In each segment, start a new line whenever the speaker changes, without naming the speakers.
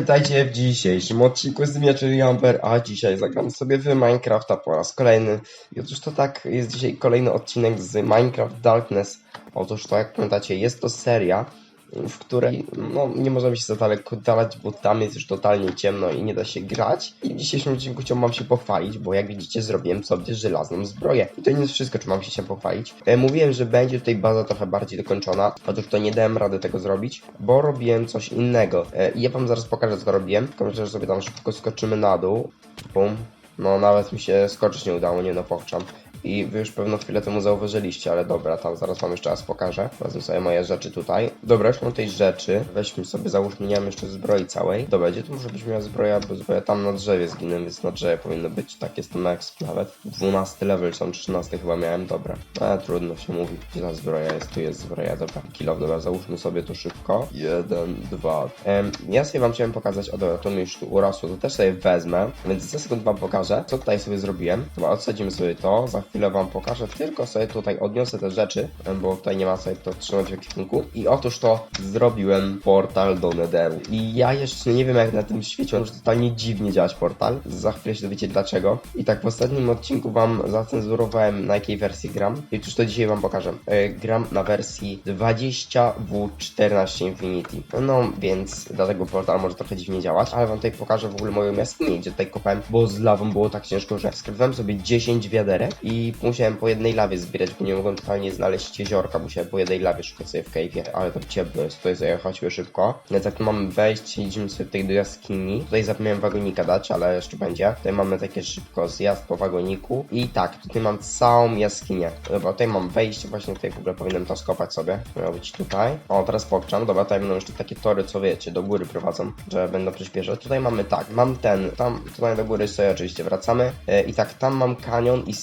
Witajcie w dzisiejszym odcinku z Mia, czyli Amber, a dzisiaj zagram sobie w Minecrafta po raz kolejny. I otóż to tak, jest dzisiaj kolejny odcinek z Minecraft Darkness. Otóż to, jak pamiętacie, jest to seria, w której no, nie możemy się za daleko dalać, bo tam jest już totalnie ciemno i nie da się grać. I w dzisiejszym odcinku chciałbym się pochwalić, bo jak widzicie zrobiłem sobie żelazną zbroję. I to nie jest wszystko, czym mam się pochwalić. E, mówiłem, że będzie tutaj baza trochę bardziej dokończona, otóż to nie dałem rady tego zrobić, bo robiłem coś innego. E, ja wam zaraz pokażę, co robiłem. Tylko że sobie tam szybko skoczymy na dół. Bum. No nawet mi się skoczyć nie udało, nie no pokczam. I wy już pewno chwilę temu zauważyliście, ale dobra, tam zaraz wam jeszcze raz pokażę. Wezmę sobie moje rzeczy tutaj. Dobra, już mam tej rzeczy. Weźmy sobie, załóżmy, nie mam jeszcze zbroi całej. Dobra, gdzie tu może być miała zbroja? Bo zbroja tam na drzewie zginę, więc na drzewie powinno być. Tak, jest to max nawet. 12 level, czy tam 13 chyba miałem, dobra. Ale trudno się mówi. Gdzie ta zbroja jest? Tu jest zbroja, dobra. Kill dobra, załóżmy sobie to szybko. Jeden, dwa. Em, ja sobie wam chciałem pokazać, o dobra, to mi już tu urosło, to też sobie wezmę. Więc za sekund wam pokażę, co tutaj sobie zrobiłem. Dobra, odsadzimy sobie to, za chwilę wam pokażę, tylko sobie tutaj odniosę te rzeczy, bo tutaj nie ma sobie to trzymać w ekwipunku. I otóż to zrobiłem portal do Netheru. I ja jeszcze nie wiem jak na tym świecie, może totalnie dziwnie działać portal. Za chwilę się dowiecie dlaczego. I tak w ostatnim odcinku wam zacenzurowałem na jakiej wersji gram. I otóż to dzisiaj wam pokażę. E, gram na wersji 20W14 Infinity. No więc dlatego portal może trochę dziwnie działać, ale wam tutaj pokażę w ogóle moją jaskinię, gdzie tutaj kopałem, bo z lawą było tak ciężko, że skrywałem sobie 10 wiaderek i musiałem po jednej lawie zbierać, bo nie mogłem totalnie znaleźć jeziorka, musiałem po jednej lawie szukać sobie w cave'ie, ale to ciemno jest, tutaj chodźmy szybko. Więc jak tu mamy wejść, idziemy sobie tutaj do jaskini. Tutaj zapomniałem wagonika dać, ale jeszcze będzie. Tutaj mamy takie szybko zjazd po wagoniku i tak, tutaj mam całą jaskinię. Dobra, tutaj mam wejście, właśnie tutaj w ogóle powinienem to skopać sobie. Miało być tutaj. O, teraz pokczam. Dobra, tutaj będą jeszcze takie tory, co wiecie, do góry prowadzą, że będą przyspieszać. Tutaj mamy tak, mam ten, tam, tutaj do góry sobie oczywiście wracamy e, i tak, tam mam kanion i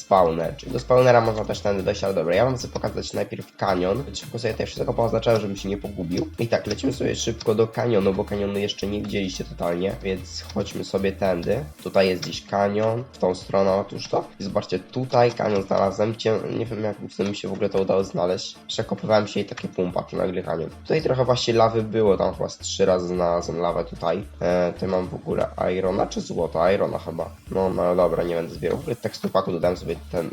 spawner, czyli do spawnera można też tędy dojść, ale dobra, ja wam chcę pokazać najpierw kanion. Szybko sobie tutaj wszystko pooznaczałem, żebym się nie pogubił. I tak, lecimy sobie szybko do kanionu, bo kanionu jeszcze nie widzieliście totalnie, więc chodźmy sobie tędy. Tutaj jest gdzieś kanion, w tą stronę, otóż to. I zobaczcie, tutaj kanion znalazłem, Cię, nie wiem jak mi się w ogóle to udało znaleźć. Przekopywałem się i takie pumpa, nagle kanion. Tutaj trochę właśnie lawy było, tam chyba z trzy razy znalazłem lawę tutaj. E, tutaj mam w ogóle irona czy złoto? Irona chyba. No, no dobra, nie będę zbierał. W ogóle tekstu paku dodałem sobie ten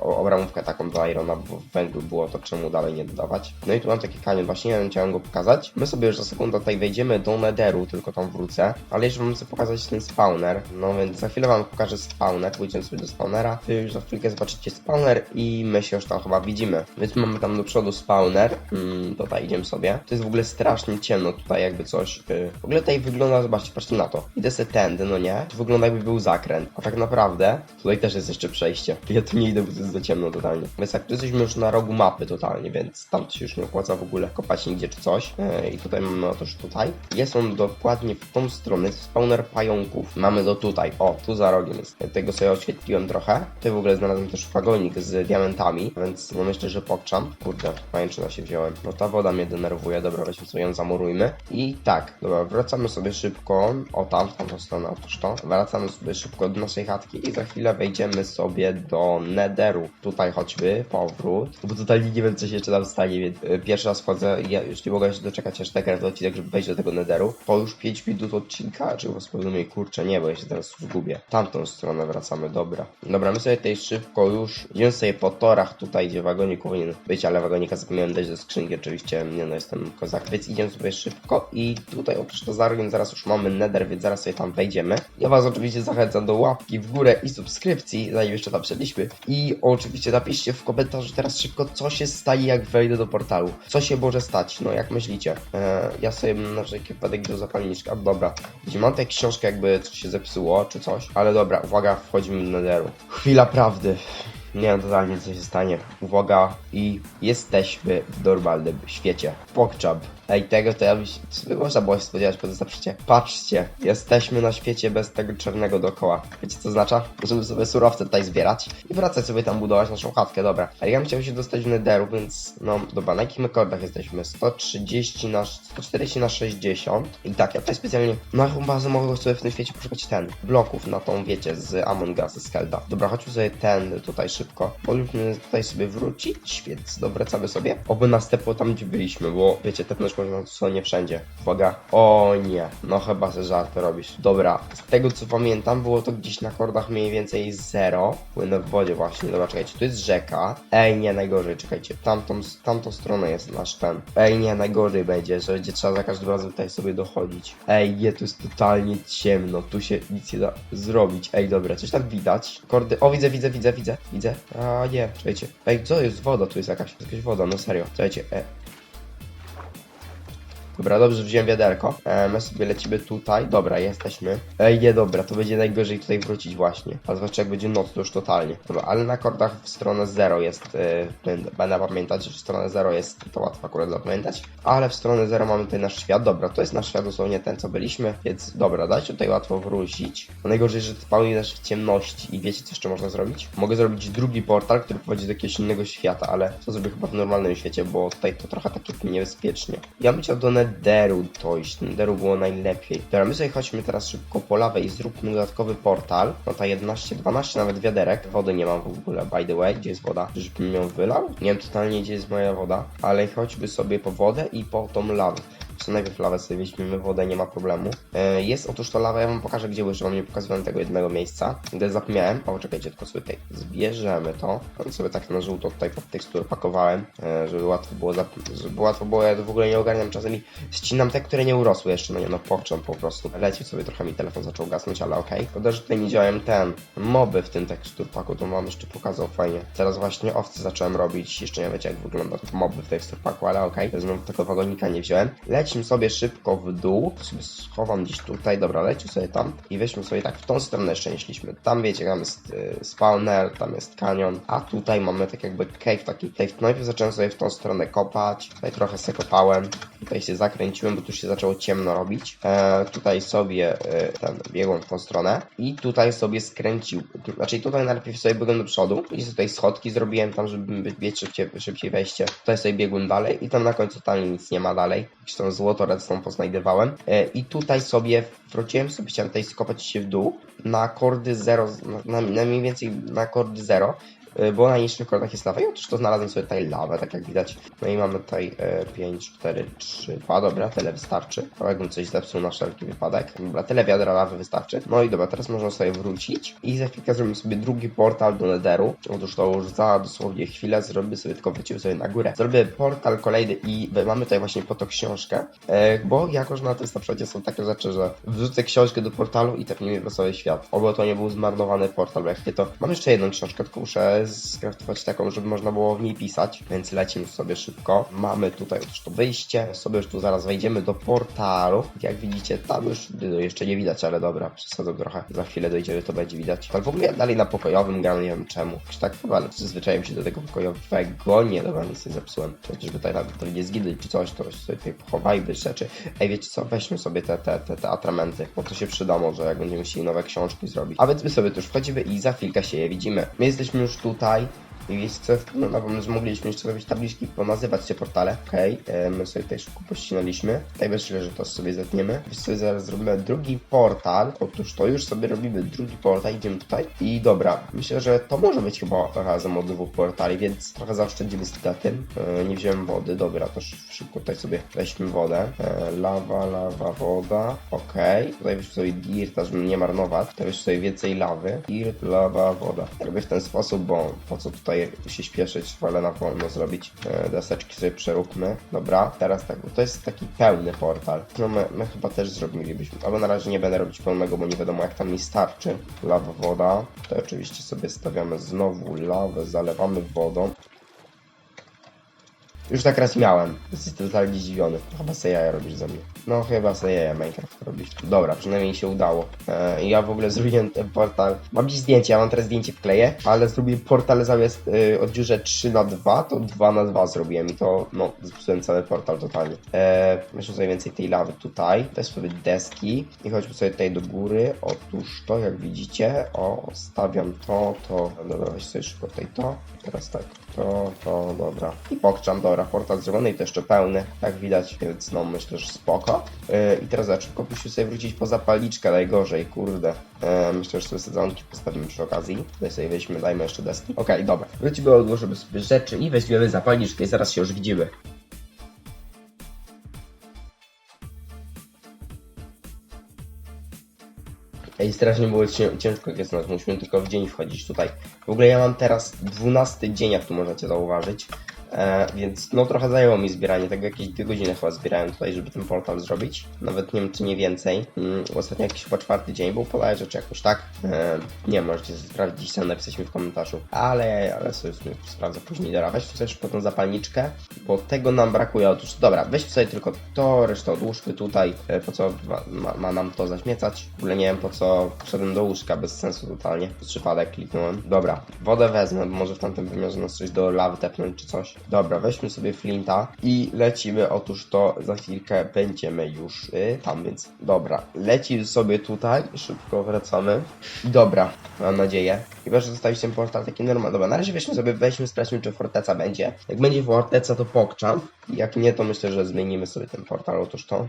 obramówkę taką do irona, bo w węglu było to czemu dalej nie dodawać. No i tu mam taki kanion, właśnie nie wiem, chciałem go pokazać. My sobie już za sekundę tutaj wejdziemy do netheru, tylko tam wrócę. Ale jeszcze wam chcę pokazać ten spawner. No więc za chwilę wam pokażę spawner, pójdziemy sobie do spawnera. Wy już za chwilkę zobaczycie spawner i my się już tam chyba widzimy. Więc mamy tam do przodu spawner. Mm, tutaj idziemy sobie. To jest w ogóle strasznie ciemno tutaj jakby coś. Yy. W ogóle tutaj wygląda, zobaczcie, patrzcie na to. Idę sobie tędy, no nie? To wygląda jakby był zakręt. A tak naprawdę tutaj też jest jeszcze przejście. Ja tu nie idę, bo to jest za ciemno totalnie. Więc tak, tu jesteśmy już na rogu mapy totalnie, więc tam się już nie opłaca w ogóle kopać nigdzie czy coś. Yy, I tutaj mamy otóż tutaj. Jest on dokładnie w tą stronę, spawner pająków. Mamy do tutaj. O, tu za rogiem jest. Tego sobie oświetliłem trochę. Tutaj w ogóle znalazłem też wagonik z diamentami, więc no myślę, że pokczam. Kurde, pajęczyna się wziąłem. No ta woda mnie denerwuje, dobra, weźmy sobie ją zamurujmy. I tak, dobra, wracamy sobie szybko. O tam, w tamtą stronę, otóż to. Wracamy sobie szybko do naszej chatki i za chwilę wejdziemy sobie do netheru. Tutaj choćby, powrót. Bo totalnie nie wiem, co się jeszcze tam stanie, więc y, pierwszy raz wchodzę. Ja już nie mogę się doczekać aż tak do odcinek, żeby wejść do tego netheru. Po już 5 minut odcinka, czy was powiem, kurczę, nie, bo ja się teraz zgubię. Tamtą stronę wracamy, dobra. Dobra, my sobie tutaj szybko już idziemy sobie po torach tutaj, gdzie wagonik powinien być, ale wagonika zapomniałem dać do skrzynki, oczywiście, nie no, jestem kozak, więc idziemy sobie szybko i tutaj oprócz to zarogiem zaraz już mamy nether, więc zaraz sobie tam wejdziemy. Ja was oczywiście zachęcam do łapki w górę i subskrypcji, zanim jeszcze tam przeszliśmy. I oczywiście napiszcie w komentarzu teraz szybko, co się stanie, jak wejdę do portalu. Co się może stać, no jak myślicie? Eee, ja sobie na wszelki wypadek do zapalniczka, dobra. Widzicie, mam tutaj książkę, jakby coś się zepsuło, czy coś. Ale dobra, uwaga, wchodzimy do netheru. Chwila prawdy. Nie wiem totalnie co się stanie. Uwaga i jesteśmy w normalnym świecie. Pokczam. Ej, tego to ja byś... By można było się spodziewać po zaprzycie? Patrzcie, jesteśmy na świecie bez tego czarnego dookoła. Wiecie co oznacza? Możemy sobie surowce tutaj zbierać i wracać sobie tam budować naszą chatkę, dobra. Ale ja bym chciał się dostać w netheru, więc no dobra, na jakich my kordach jesteśmy? 130 na... 140 na 60 i tak, ja tutaj specjalnie na bazę mogę sobie w tym świecie poszukać ten, bloków na tą, wiecie, z Among Us, z Skelda. Dobra, chodźmy sobie ten tutaj szybko. Powinniśmy tutaj sobie wrócić, więc dobra, sobie. Oby nas tam, gdzie byliśmy, bo wiecie, tepnąć no co nie wszędzie. Uwaga. O nie, no chyba se żarty robisz. Dobra, z tego co pamiętam, było to gdzieś na kordach mniej więcej zero. Płynę w wodzie właśnie, dobra, czekajcie, tu jest rzeka. Ej, nie, najgorzej, czekajcie, tamtą, tamtą stronę jest nasz ten. Ej, nie, najgorzej będzie, że będzie trzeba za każdym razem tutaj sobie dochodzić. Ej, nie, tu jest totalnie ciemno, tu się nic nie da zrobić. Ej, dobra, coś tam widać. Kordy, o widzę, widzę, widzę, widzę, widzę. A nie, czekajcie. Ej, co jest? Woda, tu jest jakaś, jakaś woda, no serio. Czekajcie, e, Dobra, dobrze, wziąłem wiaderko. E, my sobie lecimy tutaj. Dobra, jesteśmy. Ej, nie, dobra, to będzie najgorzej tutaj wrócić właśnie. A zwłaszcza jak będzie noc, to już totalnie. Dobra, ale na kordach w stronę 0 jest, e, będę, pamiętać, że w stronę 0 jest, to łatwo akurat zapamiętać. Ale w stronę 0 mamy tutaj nasz świat. Dobra, to jest nasz świat dosłownie ten, co byliśmy. Więc dobra, dajcie tutaj łatwo wrócić. A najgorzej, że spałuje też w ciemności. I wiecie, co jeszcze można zrobić? Mogę zrobić drugi portal, który prowadzi do jakiegoś innego świata, ale to zrobię chyba w normalnym świecie, bo tutaj to trochę takie niebezpiecznie. Ja bym chciał do Nederu dojść. Nederu było najlepiej. Dobra, my sobie chodźmy teraz szybko po lawę i zróbmy dodatkowy portal. No ta 11, 12 nawet wiaderek. Wody nie mam w ogóle, by the way. Gdzie jest woda? Żebym ją wylał? Nie wiem totalnie, gdzie jest moja woda. Ale chodźmy sobie po wodę i po tą lawę. Co najpierw lawę sobie weźmiemy, wodę, nie ma problemu. E, jest otóż to lawa, ja wam pokażę gdzie wam nie pokazywałem tego jednego miejsca. Gdy zapomniałem, o czekajcie, tylko sobie tutaj zbierzemy to. On sobie tak na żółto tutaj pod tekstur pakowałem, e, żeby łatwo było, zap- żeby łatwo było, ja w ogóle nie ogarniam czasami, ścinam te, które nie urosły jeszcze, no nie no, pokczam po prostu. Leci sobie trochę mi telefon zaczął gasnąć, ale okej. Szkoda, że tutaj nie działają ten, moby w tym tekstur paku, to wam jeszcze pokazał fajnie. Teraz właśnie owce zacząłem robić, jeszcze nie wiecie jak wygląda moby w tekstur paku, ale okej. Znowu tego wagonika nie wziąłem. Lecimy sobie szybko w dół, sobie schowam gdzieś tutaj, dobra, lecił sobie tam i weźmy sobie tak w tą stronę szliśmy. Tam wiecie, tam jest y, spawner, tam jest kanion, a tutaj mamy tak jakby cave taki. Tutaj najpierw zacząłem sobie w tą stronę kopać, tutaj trochę se kopałem, tutaj się zakręciłem, bo tu się zaczęło ciemno robić. E, tutaj sobie e, ten biegłem w tą stronę i tutaj sobie skręcił, znaczy tutaj najpierw sobie biegłem do przodu i tutaj schodki zrobiłem tam, żeby biec szybciej, szybciej wejście. Tutaj sobie biegłem dalej i tam na końcu totalnie nic nie ma dalej. Tam złoto, redstone poznajdywałem. E, I tutaj sobie wróciłem sobie, chciałem tutaj skopać się w dół na kordy 0, na, na, mniej więcej na kordy 0 y, bo na niższych kordach jest lawa i otóż to znalazłem sobie tutaj lawę, tak jak widać. No i mamy tutaj e, 5, 4, 3, 2, dobra, tyle wystarczy. O, jakbym coś zepsuł na wszelki wypadek. Dobra, tyle wiadra lawy wystarczy. No i dobra, teraz można sobie wrócić i za chwilkę zrobimy sobie drugi portal do Netheru. Otóż to już za dosłownie chwilę zrobię sobie, tylko wrócimy sobie na górę. Zrobię portal kolejny i mamy tutaj właśnie po to książkę, e, bo jakoś na tym snapshocie są takie rzeczy, że wrzucę książkę do portalu i tepnijmy losowy świat. Oby to nie był zmarnowany portal, bo jak nie to... Mam jeszcze jedną książkę, tylko muszę skraftować taką, żeby można było w niej pisać, więc lecimy sobie szybko. Mamy tutaj już to wyjście, sobie już tu zaraz wejdziemy do portalu. Jak widzicie, tam już no, jeszcze nie widać, ale dobra, przesadzam trochę. Za chwilę dojdziemy, to będzie widać. Ale w ogóle ja dalej na pokojowym gram, nie wiem czemu. Już tak chyba, ale przyzwyczaiłem się do tego pokojowego. Nie, dobra, nic nie zepsułem. Chociażby tutaj nawet to nie zginąć czy coś, to sobie pochowajmy rzeczy. Ej, wiecie co, weźmy sobie te, te, te, te atramenty, bo to się przyda może, jak będziemy chcieli nowe książki zrobić. A więc my sobie tu już wchodzimy i za chwilkę się je widzimy. My jesteśmy już tutaj. I wiecie co, no, na pomysł mogliśmy jeszcze zrobić tabliczki, ponazywać się portale. Okej, e, my sobie tutaj szybko pościnaliśmy. Tutaj wyszło, że to sobie zetniemy. Wiesz sobie zaraz zrobimy drugi portal. Otóż to już sobie robimy drugi portal, idziemy tutaj. I dobra, myślę, że to może być chyba razem od dwóch portali, więc trochę zaoszczędzimy z tym. E, nie wziąłem wody, dobra, to sz- szybko tutaj sobie weźmy wodę. E, lawa, lawa, woda. Okej, tutaj weźmy sobie dirta, żeby nie marnować. Tutaj weźmy sobie więcej lawy. Dirt, lawa, woda. Robię w ten sposób, bo po co tutaj się śpieszyć, wolę na wolno zrobić. E, deseczki sobie przeróbmy. Dobra, teraz tak, to jest taki pełny portal. No my, my chyba też zrobilibyśmy, albo na razie nie będę robić pełnego, bo nie wiadomo jak tam mi starczy. Lawa, woda. Tutaj oczywiście sobie stawiamy znowu lawę, zalewamy wodą. Już tak raz miałem. Jesteś totalnie zdziwiony. Chyba se jaja robisz ze mnie. No chyba se jaja Minecraft robisz. Dobra, przynajmniej się udało. E, ja w ogóle zrobiłem ten portal. Mam dziś zdjęcie, ja mam teraz zdjęcie wkleję, ale zrobiłem portal zamiast y, od dziurze 3 na 2 to 2 na 2 zrobiłem i to, no, zepsułem cały portal totalnie. E, Myślę sobie więcej tej lawy tutaj. Też sobie deski i chodźmy sobie tutaj do góry. Otóż to, jak widzicie, o, stawiam to, to, dobra, weź sobie szybko tutaj to. Teraz tak, to, to, dobra. I pokczam, dobra, tego raporta zrobione i to jeszcze pełne, tak widać, więc no myślę, że spoko. E, I teraz za szybko musimy sobie wrócić po zapalniczkę najgorzej, kurde. E, myślę, że sobie sezonki postawimy przy okazji. Tutaj sobie weźmy, dajmy jeszcze deski. Okej, okay, dobra. Wrócimy, odłożymy sobie rzeczy i weźmiemy zapalniczkę i zaraz się już widzimy. i strasznie było ciężko jest nas, musimy tylko w dzień wchodzić tutaj. W ogóle ja mam teraz 12 dzień, jak tu możecie zauważyć. E, więc no trochę zajęło mi zbieranie tego, jakieś dwie godziny chyba zbierałem tutaj, żeby ten portal zrobić. Nawet nie wiem, czy nie więcej. Mm, ostatnio jakiś chyba czwarty dzień był, podaję rzeczy jakoś tak. E, nie możecie sprawdzić, sam napisać mi w komentarzu. Ale, ale sobie, sprawdzę później. Dobra, weź szybko tą zapalniczkę, bo tego nam brakuje. Otóż, dobra, weź sobie tylko to, resztę odłóżmy tutaj. E, po co ma, ma, ma nam to zaśmiecać? W ogóle nie wiem, po co wszedłem do łóżka, bez sensu totalnie. Przez przypadek kliknąłem. Dobra, wodę wezmę, bo może w tamtym wymiarze nas coś do lawy tepnąć czy coś. Dobra, weźmy sobie flinta i lecimy. Otóż to za chwilkę będziemy już y, tam, więc dobra. Lecimy sobie tutaj, szybko wracamy. Dobra, mam nadzieję. Chyba, że zostawić ten portal taki normalny. Dobra, na razie weźmy sobie, weźmy, sprawdźmy, czy forteca będzie. Jak będzie forteca, to pokczam. Jak nie, to myślę, że zmienimy sobie ten portal. Otóż to.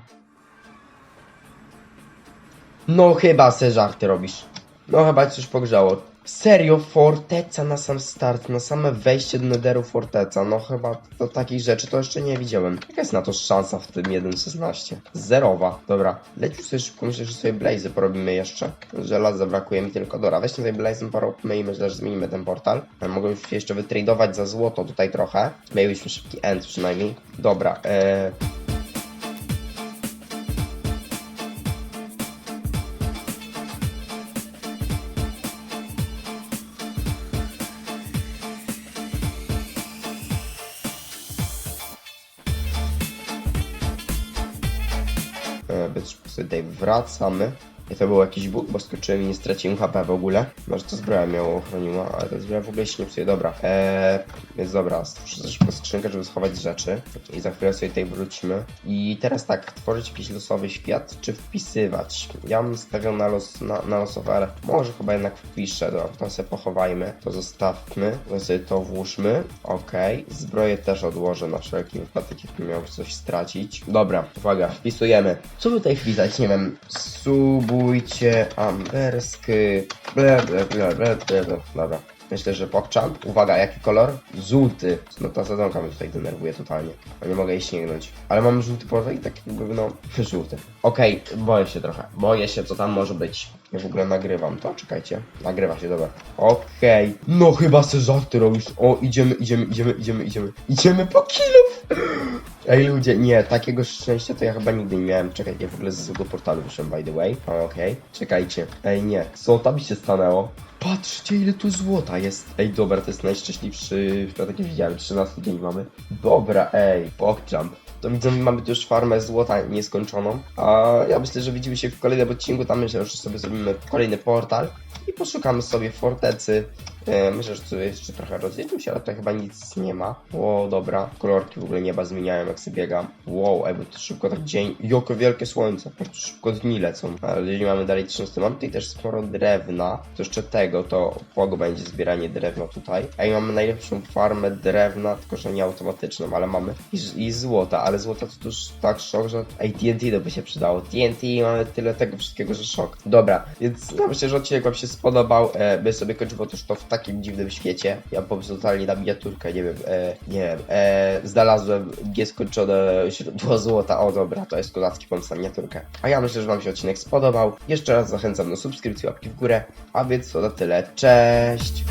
No chyba se żarty robisz. No chyba coś pogrzało. Serio, forteca na sam start, na same wejście do Netheru forteca. No chyba do takich rzeczy to jeszcze nie widziałem. Jaka jest na to szansa w tym 1.16? Zerowa. Dobra, leć sobie szybko, myślę, że sobie blazy porobimy jeszcze. Żelaza brakuje mi tylko. Dobra, weźmy sobie blazy porobimy i myślę, że zmienimy ten portal. Moglibyśmy się jeszcze wytradować za złoto tutaj trochę. Mielibyśmy szybki end przynajmniej. Dobra, eee... Więc tutaj wracamy. I to był jakiś bóg, bo skoczyłem i nie straciłem HP w ogóle. Może to zbroja mnie ochroniła, ale ta zbroja w ogóle się nie psuje. Dobra, eee, więc dobra, stworzę szybko skrzynkę, żeby schować rzeczy. I za chwilę sobie tutaj wrócimy. I teraz tak, tworzyć jakiś losowy świat, czy wpisywać? Ja bym stawiał na, los, na, na losowy, ale może chyba jednak wpiszę. Dobra, to sobie pochowajmy, to zostawmy, to sobie to włóżmy. Okej, zbroję też odłożę na wszelki wypadek, jakbym miał coś stracić. Dobra, uwaga, wpisujemy. Co tutaj wpisać? Nie wiem, subujcie amberski, ble, ble, ble, ble, ble, ble. Dobra. Myślę, że pokczam. Uwaga, jaki kolor? Żółty. No ta sadzonka mnie tutaj denerwuje totalnie. No nie mogę jej sięgnąć. Ale mam żółty portal i tak jakby no żółty. Okej, boję się trochę. Boję się co tam może być. Ja w ogóle nagrywam to, czekajcie. Nagrywa się, dobra. Okej. No chyba se żarty robisz. O, idziemy, idziemy, idziemy, idziemy, idziemy. Idziemy po kilów! Ej ludzie, nie, takiego szczęścia to ja chyba nigdy nie miałem. Czekajcie, ja w ogóle z złego portalu wyszedłem by the way. Okej, czekajcie. Ej nie, co tam się stanęło? Patrzcie ile tu złota jest. Ej dobra, to jest najszczęśliwszy, ja takie widziałem, 13 dzień mamy. Dobra, ej, pokczam. To widzę, mamy tu już farmę złota nieskończoną. A ja myślę, że widzimy się w kolejnym odcinku. Tam myślę, że sobie zrobimy kolejny portal i poszukamy sobie fortecy. E, Myślę, że tu jeszcze trochę rozjedziemy się, ale tutaj chyba nic nie ma. O, dobra. Kolorki w ogóle nieba zmieniają, jak sobie biegam. Wow, bo to szybko tak dzień. Joko wielkie słońce. Po prostu szybko dni lecą. Ale jeżeli mamy dalej 13, mam tutaj też sporo drewna. To jeszcze tego, to płogo będzie zbieranie drewna tutaj. A i mamy najlepszą farmę drewna, tylko że nie automatyczną, ale mamy. I, i złota, ale złota to już tak szok, że... Ej, TNT to by się przydało. TNT, mamy tyle tego wszystkiego, że szok. Dobra, więc ja myślę, że odcinek wam się spodobał. E, by sobie kończył, bo też to w takim dziwnym świecie. Ja po prostu totalnie na miniaturkę, nie wiem, e, nie wiem, e, znalazłem nieskończone źródło złota. O dobra, to jest kozacki pomysł na miniaturkę. A ja myślę, że wam się odcinek spodobał. Jeszcze raz zachęcam do subskrypcji, łapki w górę. A więc to na tyle. Cześć!